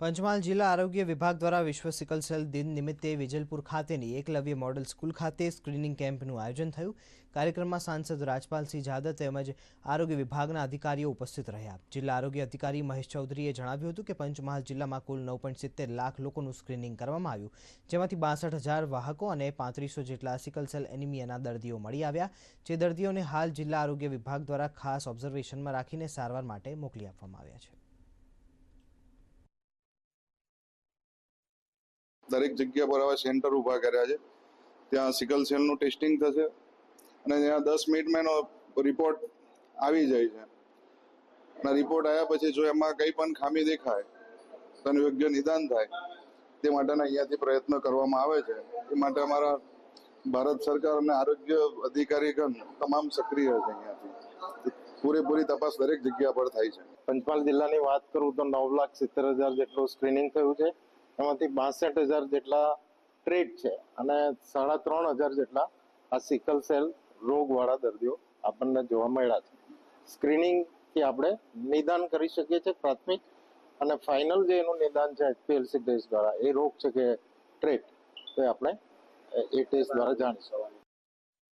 પંચમહાલ જિલ્લા આરોગ્ય વિભાગ દ્વારા વિશ્વ સિકલ સેલ દિન નિમિત્તે વિજલપુર ખાતેની એકલવ્ય મોડલ સ્કૂલ ખાતે સ્ક્રીનિંગ કેમ્પનું આયોજન થયું. કાર્યક્રમમાં સાંસદ રાજપાલસિંહ જાદવ તેમજ આરોગ્ય વિભાગના અધિકારીઓ ઉપસ્થિત રહ્યા. જિલ્લા આરોગ્ય અધિકારી મહેશ ચૌધરીએ જણાવ્યું હતું કે પંચમહાલ જિલ્લામાં કુલ નવ પોઈન્ટ સિત્તેર લાખ લોકોનું સ્ક્રીનિંગ કરવામાં આવ્યું. જેમાંથી બાસઠ હજાર વાહકો અને પાંત્રીસો જેટલા સિકલ સેલ એનિમિયાના દર્દીઓ મળી આવ્યા, જે દર્દીઓને હાલ જિલ્લા આરોગ્ય વિભાગ દ્વારા ખાસ ઓબ્ઝર્વેશનમાં રાખીને સારવાર માટે મોકલી આપવામાં આવ્યા છે. દરેક જગ્યા પર હવે સેન્ટર ઊભા કર્યા છે. ત્યાં સિકલ સેલનું ટેસ્ટિંગ થશે અને ત્યાં દસ મિનિટમાં એનો રિપોર્ટ આવી જાય છે. અને રિપોર્ટ આવ્યા પછી જો એમાં કંઈ પણ ખામી દેખાય તો યોગ્ય નિદાન થાય, તે માટેના અહીંયાથી પ્રયત્ન કરવામાં આવે છે. એ માટે અમારા ભારત સરકાર અને આરોગ્ય અધિકારીગણ તમામ સક્રિય છે અહીંયાથી. પૂરેપૂરી તપાસ દરેક જગ્યા પર થાય છે. પંચમહાલ જિલ્લાની વાત કરું તો નવ લાખ સિત્તેર હજાર જેટલું સ્ક્રીનિંગ થયું છે. એમાંથી બાસઠ હજાર જેટલા ટ્રેડ છે અને સાડા ત્રણ હજાર જેટલા આ સિકલ સેલ રોગવાળા દર્દીઓ આપણને જોવા મળ્યા છે. સ્ક્રીનિંગથી આપણે નિદાન કરી શકીએ છીએ પ્રાથમિક અને ફાઇનલ જે એનું નિદાન છે એચપીએલસી ટેસ્ટ દ્વારા એ રોગ છે કે ટ્રેટ તો આપણે એ ટેસ્ટ દ્વારા જાણી શકીએ.